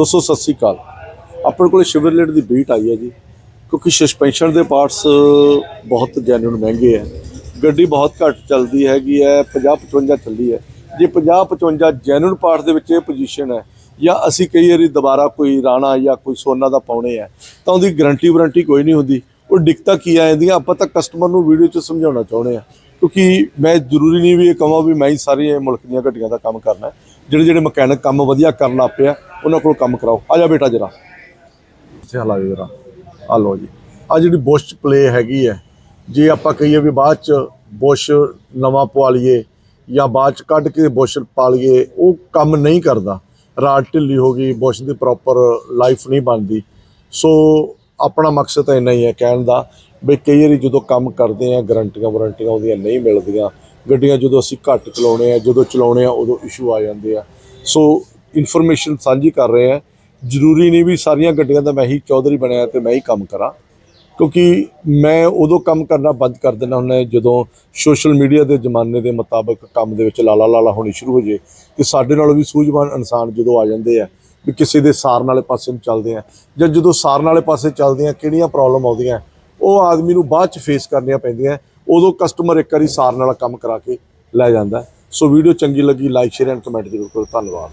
ਦੋਸਤੋ, ਸਤਿ ਸ੍ਰੀ ਅਕਾਲ। ਆਪਣੇ ਕੋਲ ਸ਼ਿਵਰਲੇਟ ਦੀ ਬੀਟ ਆਈ ਹੈ ਜੀ, ਕਿਉਂਕਿ ਸਸਪੈਂਸ਼ਨ ਦੇ ਪਾਰਟਸ ਬਹੁਤ ਜੈਨੂਨ ਮਹਿੰਗੇ ਹੈ। ਗੱਡੀ ਬਹੁਤ ਘੱਟ ਚੱਲਦੀ ਹੈਗੀ ਹੈ 50 55 ਚੱਲਦੀ ਹੈ। ਜੇ 50 55 ਜੈਨੂਨ ਪਾਰਟਸ ਦੇ ਵਿੱਚ ਇਹ ਪੋਜੀਸ਼ਨ ਹੈ, ਜਾਂ ਅਸੀਂ ਕਈ ਵਾਰੀ ਦੁਬਾਰਾ ਕੋਈ ਰਾਣਾ ਜਾਂ ਕੋਈ ਸੋਨਾ ਦਾ ਪਾਉਣੇ ਆ ਤਾਂ ਉਹਦੀ ਗਰੰਟੀ ਵਾਰੰਟੀ ਕੋਈ ਨਹੀਂ ਹੁੰਦੀ। ਉਹ ਦਿੱਕਤਾਂ ਕੀ ਆ ਜਾਂਦੀਆਂ, ਆਪਾਂ ਤਾਂ ਕਸਟਮਰ ਨੂੰ ਵੀਡੀਓ 'ਚ ਸਮਝਾਉਣਾ ਚਾਹੁੰਦੇ ਆ ਕਿਉਂਕਿ ਮੈਂ ਜ਼ਰੂਰੀ ਨਹੀਂ ਵੀ ਇਹ ਕਹਾਂ ਵੀ ਮੈਂ ਹੀ ਸਾਰੀਆਂ ਮੁਲਕ ਦੀਆਂ ਗੱਡੀਆਂ ਦਾ ਕੰਮ ਕਰਨਾ ਜਿਹੜੇ ਜਿਹੜੇ ਮਕੈਨਿਕ ਕੰਮ ਵਧੀਆ ਕਰਨ ਲੱਗ ਪਿਆ, ਉਹਨਾਂ ਕੋਲ ਕੰਮ ਕਰਾਓ। ਆ ਜਾ ਬੇਟਾ ਜਰਾ। ਇੱਥੇ ਹਲਾਓ ਜਰਾ। ਆ ਲਓ ਜੀ। ਆ ਜਿਹੜੀ ਬੁਸ਼ ਪਲੇ ਹੈਗੀ ਹੈ, ਜੇ ਆਪਾਂ ਕਹੀਏ ਵੀ ਬਾਅਦ ਚ ਬੁਸ਼ ਨਵਾਂ ਪਵਾ ਲਈਏ ਜਾਂ ਬਾਅਦ ਚ ਕੱਢ ਕੇ ਬੁਸ਼ ਪਾ ਲਈਏ ਉਹ ਕੰਮ ਨਹੀਂ ਕਰਦਾ। ਰਾਡ ਢਿੱਲੀ ਹੋ ਗਈ, ਬੁਸ਼ ਦੀ ਪ੍ਰੋਪਰ ਲਾਈਫ ਨਹੀਂ ਬਣਦੀ। ਸੋ ਆਪਣਾ ਮਕਸਦ ਤਾਂ ਇੰਨਾ ਹੀ ਹੈ ਕਹਿਣ ਦਾ ਵੀ ਕਈ ਵਾਰੀ ਜਦੋਂ ਕੰਮ ਕਰਦੇ ਆ ਗਰੰਟੀਆਂ ਵਾਰੰਟੀਆਂ ਉਹਦੀਆਂ ਨਹੀਂ ਮਿਲਦੀਆਂ। ਗੱਡੀਆਂ ਜਦੋਂ ਅਸੀਂ ਘੱਟ ਚਲਾਉਣੇ ਆ, ਜਦੋਂ ਚਲਾਉਣੇ ਆ, ਉਦੋਂ ਇਸ਼ੂ ਆ ਜਾਂਦੇ ਆ। ਸੋ ਇਨਫੋਰਮੇਸ਼ਨ ਸਾਂਝੀ ਕਰ ਰਹੇ ਆ। ਜ਼ਰੂਰੀ ਨਹੀਂ ਵੀ ਸਾਰੀਆਂ ਗੱਡੀਆਂ ਦਾ ਮੈਂ ਹੀ ਚੌਧਰੀ ਬਣਿਆ ਤੇ ਮੈਂ ਹੀ ਕੰਮ ਕਰਾਂ। ਕਿਉਂਕਿ ਮੈਂ ਉਦੋਂ ਕੰਮ ਕਰਨਾ ਬੰਦ ਕਰ ਦੇਣਾ ਹੁੰਦਾ ਜਦੋਂ ਸੋਸ਼ਲ ਮੀਡੀਆ ਦੇ ਜ਼ਮਾਨੇ ਦੇ ਮੁਤਾਬਕ ਕੰਮ ਦੇ ਵਿੱਚ ਲਾਲਾ ਲਾਲਾ ਹੋਣੀ ਸ਼ੁਰੂ ਹੋ ਜੇ ਤੇ ਸਾਡੇ ਨਾਲੋਂ ਵੀ ਸੂਝਵਾਨ ਇਨਸਾਨ ਜਦੋਂ ਆ ਜਾਂਦੇ ਆ ਵੀ ਕਿਸੇ ਦੇ ਸਾਰਨ ਵਾਲੇ ਪਾਸੇ ਨੂੰ ਚੱਲਦੇ ਆ ਜਾਂ ਜਦੋਂ ਸਾਰਨ ਵਾਲੇ ਪਾਸੇ ਚੱਲਦੇ ਆ, ਕਿਹੜੀਆਂ ਪ੍ਰੋਬਲਮ ਆਉਂਦੀਆਂ? ਉਹ ਆਦਮੀ ਨੂੰ ਬਾਅਦ ਚ ਫੇਸ ਕਰਨੀਆਂ ਪੈਂਦੀਆਂ, ਉਦੋਂ ਕਸਟਮਰ ਇੱਕ ਵਾਰੀ ਸਾਰਨ ਵਾਲਾ ਕੰਮ ਕਰਾ ਕੇ ਲੈ ਜਾਂਦਾ। ਸੋ ਵੀਡੀਓ ਚੰਗੀ ਲੱਗੀ ਲਾਈਕ ਸ਼ੇਅਰ ਐਂਡ ਕਮੈਂਟ ਜ਼ਰੂਰ ਕਰੋ। ਧੰਨਵਾਦ।